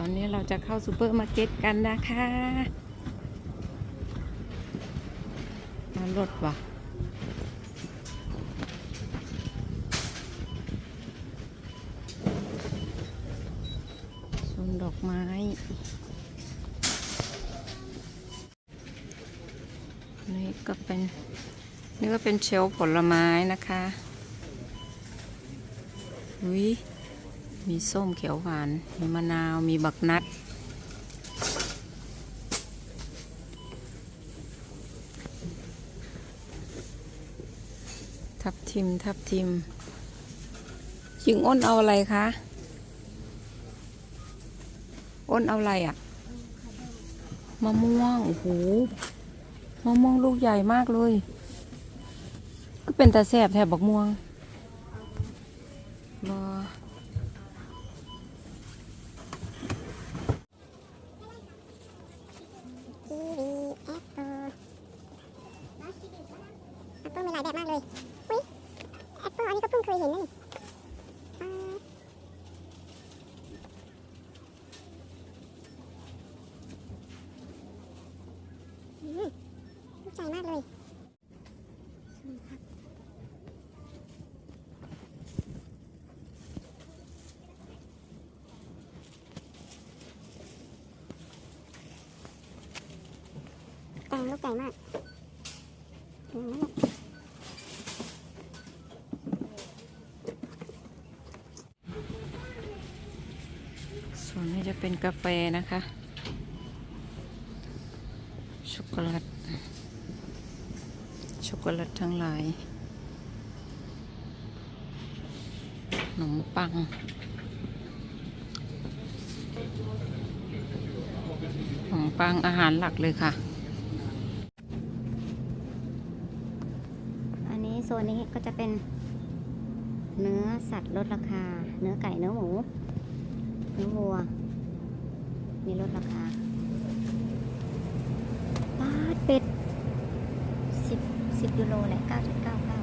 ตอนนี้เราจะเข้าซูเปอร์มาร์เก็ตกันนะคะมารถว่ะสวนดอกไม้นี่ก็เป็นนี่ก็เป็นเชลผลไม้นะคะอุ้ย มีส้มเขียวหวาน มีมะนาว มีบักนัด ทับทิม ทับทิม ยิงอ้นเอาอะไรคะ อ้นเอาอะไรอะ่ะ มะม่วง โอ้โห มะม่วงลูกใหญ่มากเลย ก็เป็นตาแสบแถบบักม่วงบอ กีวีแอปเปิลแอปเปิลมีหลายแบบมากเลยอุ้ยแอปเปิลอันนี้ก็เพิ่งเคยเห็นนะนี่อ่าอืมลูกใหญ่มากเลยแตงลูกใหญ่มากอืมส่วนนี้ จะเป็นกาแฟนะคะ ช็อกโกแลต ช็อกโกแลตทั้งหลายขนมปัง ขนมปังอาหารหลักเลยค่ะ อันนี้โซนนี้ก็จะเป็นเนื้อสัตว์ลดราคา เนื้อไก่เนื้อหมูเนื้อวัว มีลดราคาปาดเป็ดสิบสิบยูโรแหละเก้าจุดเก้าเก้า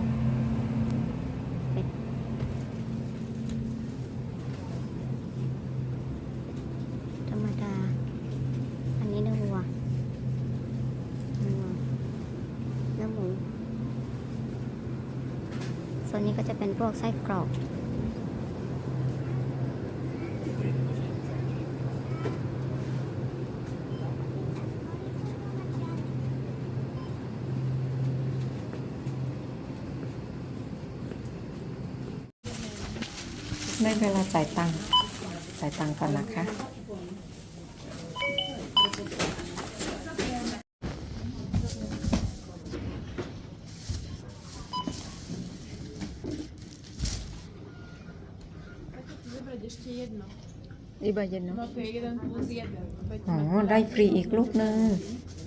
เป็ดธรรมดา อันนี้เนื้อวัวเนื้อวัวเนื้อหมูโซนนี้ก็จะเป็นพวกไส้กรอก ได้เวลาจ่ายตังค์จ่ายตังค์กันนะคะ Wybrać jeszcze jedno. อีบาเย็นเนาะ Mogę jeden plus jeden. Będzie อ๋อได้ฟรีอีกลูกหนึ่ง no